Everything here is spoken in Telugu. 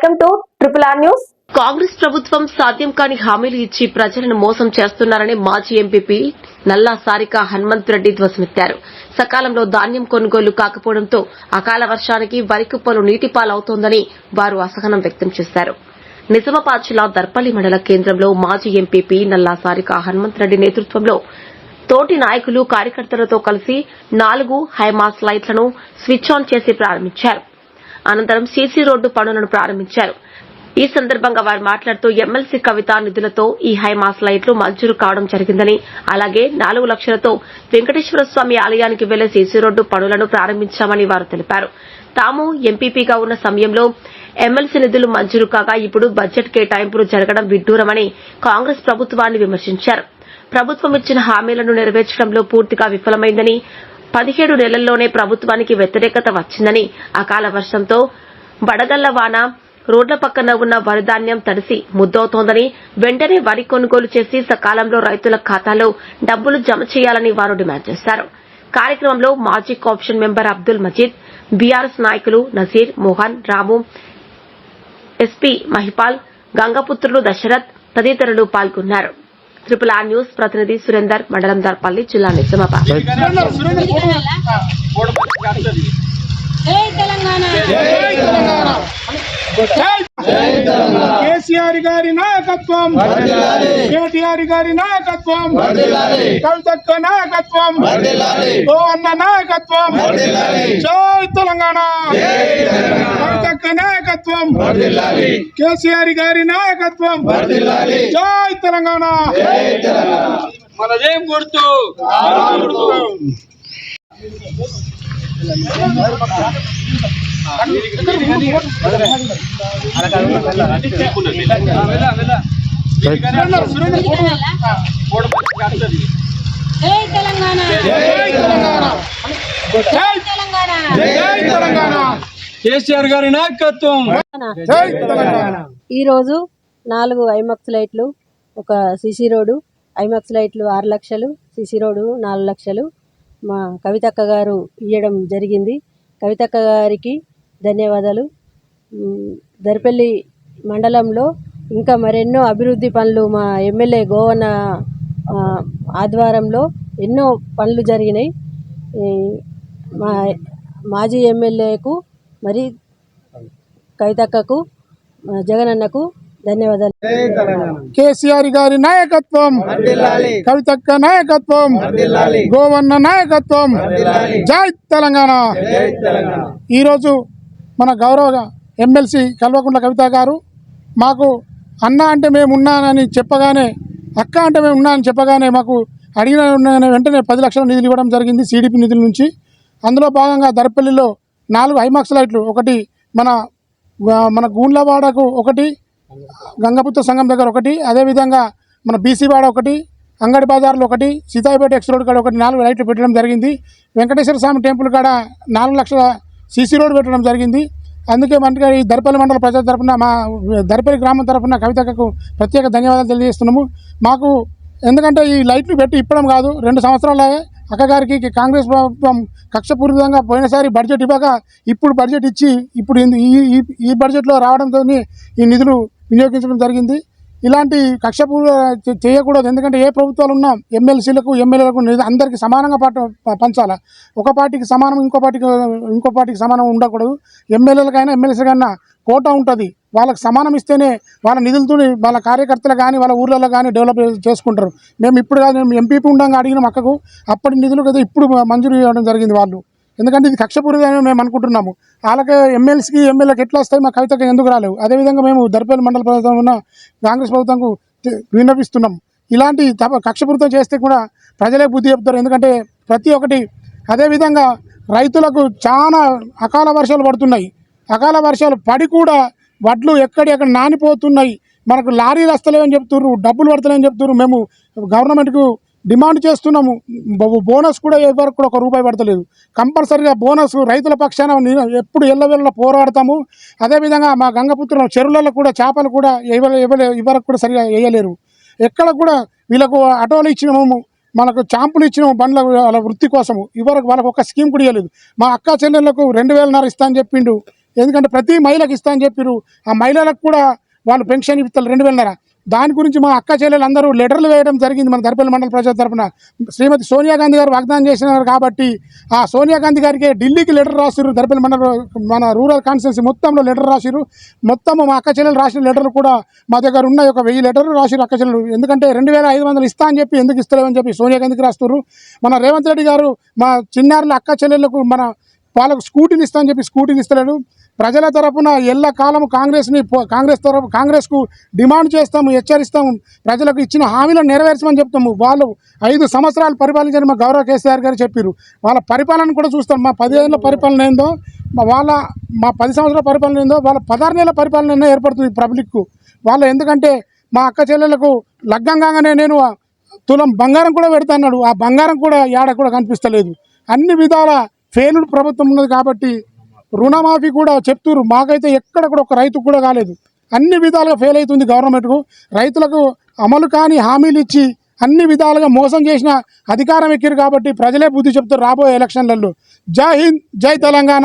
Welcome to triple R news. Congress ప్రభుత్వం సాధ్యం కాని హామీలు ఇచ్చి ప్రజలను మోసం చేస్తున్నారని మాజీ ఎంపీపీ నల్లా సారిక హనుమంత్ రెడ్డి ధ్వసమెత్తారు సకాలంలో ధాన్యం కొనుగోలు కాకపోవడంతో అకాల వర్షానికి వరి కుప్పలు నీటిపాలవుతోందని వారు అసహనం వ్యక్తం చేశారు. నిజామాబాద్ జిల్లా దర్పల్లి మండల కేంద్రంలో మాజీ ఎంపీపీ నల్లా సారిక హనుమంత్ రెడ్డి నేతృత్వంలో తోటి నాయకులు కార్యకర్తలతో కలిసి నాలుగు హైమాస్ లైట్లను స్విచ్ ఆన్ చేసి ప్రారంభించారు. అనంతరం సీసీ రోడ్డు పనులను ప్రారంభించారు. ఈ సందర్భంగా వారు మాట్లాడుతూ ఎమ్మెల్సీ కవిత నిధులతో ఈ హైమాస్ లైట్లు మంజూరు కావడం జరిగిందని అలాగే నాలుగు లక్షలతో వెంకటేశ్వర స్వామి ఆలయానికి వెళ్ళే సీసీ రోడ్డు పనులను ప్రారంభించామని వారు తెలిపారు. తాము ఎంపీపీగా ఉన్న సమయంలో ఎమ్మెల్సీ నిధులు మంజూరు కాగా ఇప్పుడు బడ్జెట్ కేటాయింపులు జరగడం విడ్డూరమని కాంగ్రెస్ ప్రభుత్వాన్ని విమర్శించారు. ప్రభుత్వం ఇచ్చిన హామీలను నెరవేర్చడంలో పూర్తిగా విఫలమైందని పదిహేడు నెలల్లోనే ప్రభుత్వానికి వ్యతిరేకత వచ్చిందని అకాల వర్షంతో వడగళ్ళ వాన రోడ్ల పక్కన ఉన్న వరిధాన్యం తడిసి ముద్దవుతోందని వెంటనే వరి కొనుగోలు చేసి సకాలంలో రైతుల ఖాతాలో డబ్బులు జమ చేయాలని వారు డిమాండ్ చేశారు. కార్యక్రమంలో మాజీ co-option member Abdul Majeed BRS నాయకులు నజీర్ మోహన్ రాము ఎస్పీ మహిపాల్ గంగపుత్రులు దశరథ్ తదితరులు పాల్గొన్నారు. ట్రిపుల్ ఆర్ న్యూస్ ప్రతినిధి సురేందర్ మండలం దర్పల్లి జిల్లా నిజామాబాద్. జై తెలంగాణ. కేసీఆర్ గారి నాయకత్వం. కేటీఆర్ గారి నాయకత్వం. కవితక్క నాయకత్వం. ఓ అన్న నాయకత్వం. జై తెలంగాణ. కవితక్క కేసీఆర్ గారి నాయకత్వం. జై తెలంగాణ. మనదేం గుర్తు? జై తెలంగాణ. జై తెలంగాణ జై తెలంగాణ జై తెలంగాణ కేసీఆర్ గారి నాయకత్వం. జై తెలంగాణ. ఈరోజు నాలుగు ఐమాక్స్ లైట్లు ఒక సిసి రోడ్డు ఐమాక్స్ లైట్లు ఆరు లక్షలు సిసి రోడ్డు నాలుగు లక్షలు. మా కవితక్క గారు ఇవ్వడం జరిగింది. కవితక్క గారికి ధన్యవాదాలు. దర్పల్లి మండలంలో ఇంకా మరెన్నో అభివృద్ధి పనులు మా ఎమ్మెల్యే గోవన్న ఆ, ఆధ్వర్యంలో ఎన్నో పనులు జరిగినాయి. ఈ, మా మాజీ ఎమ్మెల్యేకు మరి కవితక్కకు ఆ, జగనన్నకు ధన్యవాదాలు. కేసీఆర్ గారి నాయకత్వం కవితక్క నాయకత్వం గోవన్న నాయకత్వం. జై తెలంగాణ. ఈరోజు మన గౌరవ ఎమ్మెల్సీ కల్వకుంట్ల కవిత గారు మాకు అన్న అంటే మేము ఉన్నానని చెప్పగానే అక్క అంటే మేము ఉన్నానని చెప్పగానే మాకు అడిగిన వెంటనే పది లక్షల నిధులు ఇవ్వడం జరిగింది సిడిపి నిధుల నుంచి. అందులో భాగంగా దరపల్లిలో నాలుగు ఐమాక్స్ లైట్లు. ఒకటి మన మన గూండ్లవాడకు ఒకటి గంగపుత్ర సంఘం దగ్గర ఒకటి అదేవిధంగా మన బీసీవాడ ఒకటి అంగడి బజార్లో ఒకటి సీతాయిపేట ఎక్స్ రోడ్ కాడ ఒకటి నాలుగు లైట్లు పెట్టడం జరిగింది. వెంకటేశ్వర స్వామి టెంపుల్ కాడ నాలుగు లక్షల సీసీ రోడ్ పెట్టడం జరిగింది. అందుకే మనకి ఈ దర్పల్లి మండల ప్రజల తరఫున మా దర్పల్లి గ్రామం తరఫున కవితకు ప్రత్యేక ధన్యవాదాలు తెలియజేస్తున్నాము. మాకు ఎందుకంటే ఈ లైట్లు పెట్టి ఇప్పడం కాదు రెండు సంవత్సరాలే అక్కగారికి కాంగ్రెస్ ప్రభుత్వం కక్షపూరితంగా పోయినసారి బడ్జెట్ ఇవ్వక ఇప్పుడు బడ్జెట్ ఇచ్చి ఇప్పుడు ఈ ఈ ఈ బడ్జెట్లో రావడంతో ఈ నిధులు వినియోగించడం జరిగింది. ఇలాంటి కక్షపూర్వ చేయకూడదు. ఎందుకంటే ఏ ప్రభుత్వాలు ఉన్నా ఎమ్మెల్సీలకు ఎమ్మెల్యేలకు అందరికీ సమానంగా పాట పంచాలి? ఒక పార్టీకి సమానం ఇంకో పార్టీకి ఇంకో పార్టీకి సమానం ఉండకూడదు. ఎమ్మెల్యేలకైనా ఎమ్మెల్సీకైనా కోట ఉంటుంది. వాళ్ళకి సమానం ఇస్తేనే వాళ్ళ నిధులతో వాళ్ళ కార్యకర్తలు కానీ వాళ్ళ ఊర్లలో కానీ డెవలప్ చేసుకుంటారు. మేము ఇప్పుడు కాదు మేము ఎంపీపీ ఉండగా అడిగిన అక్కకు. అప్పటి నిధులు కదా ఇప్పుడు మంజూరు చేయడం జరిగింది వాళ్ళు. ఎందుకంటే ఇది కక్షపూరితమే మేము అనుకుంటున్నాము. వాళ్ళకి ఎమ్మెల్సీకి ఎమ్మెల్యేకి ఎట్లా వస్తాయి మా కవితకి ఎందుకు రాలేవు? అదేవిధంగా మేము దర్పేలు మండల ప్రభుత్వం ఉన్న కాంగ్రెస్ ప్రభుత్వంకు తి- విన్నపిస్తున్నాం ఇలాంటి తప కక్షపూరితం చేస్తే కూడా ప్రజలే బుద్ధి చెప్తారు. ఎందుకంటే ప్రతి ఒక్కటి అదేవిధంగా రైతులకు చాలా అకాల వర్షాలు పడుతున్నాయి. అకాల వర్షాలు పడి కూడా వడ్లు ఎక్కడి ఎక్కడ నానిపోతున్నాయి. మనకు లారీలు వస్తలేవని చెప్తున్నారు డబ్బులు పడతలేమని చెప్తున్నారు మేము గవర్నమెంట్కు డిమాండ్ చేస్తున్నాము. బోనస్ కూడా ఎవరికి కూడా ఒక రూపాయి పడతలేదు. కంపల్సరీగా బోనస్ రైతుల పక్షాన ఎప్పుడు ఎల్లవెల్ల పోరాడతాము. అదేవిధంగా మా గంగపుత్రుల చెరువులలో కూడా చేపలు కూడా ఇవ్వ ఇవ్వలే ఇవ్వరకు కూడా సరిగా వేయలేరు. ఎక్కడ కూడా వీళ్ళకు ఆటోలు ఇచ్చినాము. మనకు చాంపులు ఇచ్చిన బండ్ల వాళ్ళ వృత్తి కోసము. ఇవరకు వాళ్ళకు ఒక స్కీమ్ కూడా ఇవ్వలేదు మా అక్క చెల్లెళ్ళకు రెండు వేలన్నర ఇస్తా అని చెప్పిండు. ఎందుకంటే ప్రతి మహిళకి ఇస్తా అని చెప్పారు ఆ మహిళలకు కూడా వాళ్ళు పెన్షన్ ఇస్తారు రెండు వేలన్నర దాని గురించి మా అక్క చెల్లెలు అందరూ లెటర్లు వేయడం జరిగింది మన దర్పల్లి మండల ప్రజల తరపున. శ్రీమతి సోనియా గాంధీ గారు వాగ్దానం చేసినారు కాబట్టి ఆ సోనియా గాంధీ గారికి ఢిల్లీకి లెటర్ రాసిరు దర్పల్లి మండల మన రూరల్ కాన్స్టిట్యున్సీ మొత్తంలో లెటర్ రాసిరు మొత్తం మా అక్క చెల్లెలు రాసిన లెటర్లు కూడా మా దగ్గర ఉన్నాయి. ఒక వెయ్యి లెటర్లు రాసిరు అక్క చెల్లెలు. ఎందుకంటే రెండు వేల ఐదు వందలు ఇస్తా అని చెప్పి ఎందుకు ఇస్తలేవని చెప్పి సోనియా గాంధీకి రాస్తున్నారు మన రేవంత్ రెడ్డి గారు మా చిన్నారుల అక్క చెల్లెళ్ళకు మన వాళ్ళకు స్కూటీలు ఇస్తా అని చెప్పి స్కూటీలు ఇస్తలేడు. ప్రజల తరపున ఎల్ల కాలం కాంగ్రెస్ని కాంగ్రెస్ తరపు కాంగ్రెస్కు డిమాండ్ చేస్తాము హెచ్చరిస్తాము ప్రజలకు ఇచ్చిన హామీలను నెరవేర్చమని చెప్తాము. వాళ్ళు ఐదు సంవత్సరాలు పరిపాలించారు మా గౌరవ కేసీఆర్ గారు చెప్పారు వాళ్ళ పరిపాలన కూడా చూస్తాం. మా పదిహేనుల పరిపాలన ఏందో వాళ్ళ మా పది సంవత్సరాల పరిపాలన ఏందో వాళ్ళ పదహారు నెలల పరిపాలన ఏర్పడుతుంది పబ్లిక్కు. వాళ్ళు ఎందుకంటే మా అక్క చెల్లెలకు లగ్గంగానే నేను తులం బంగారం కూడా పెడతా అన్నాడు. ఆ బంగారం కూడా ఏడ కూడా కనిపిస్తలేదు. అన్ని విధాల ఫెయిల్డ్ ప్రభుత్వం ఉన్నది కాబట్టి రుణమాఫీ కూడా చెప్తున్నారు మాకైతే ఎక్కడ కూడా ఒక రైతు కూడా కాలేదు. అన్ని విధాలుగా ఫెయిల్ అవుతుంది గవర్నమెంట్కు. రైతులకు అమలు కాని హామీలు ఇచ్చి అన్ని విధాలుగా మోసం చేసిన అధికారం ఎక్కిరు కాబట్టి ప్రజలే బుద్ధి చెప్తారు రాబోయే ఎలక్షన్లలో. జై హింద్ జై తెలంగాణ.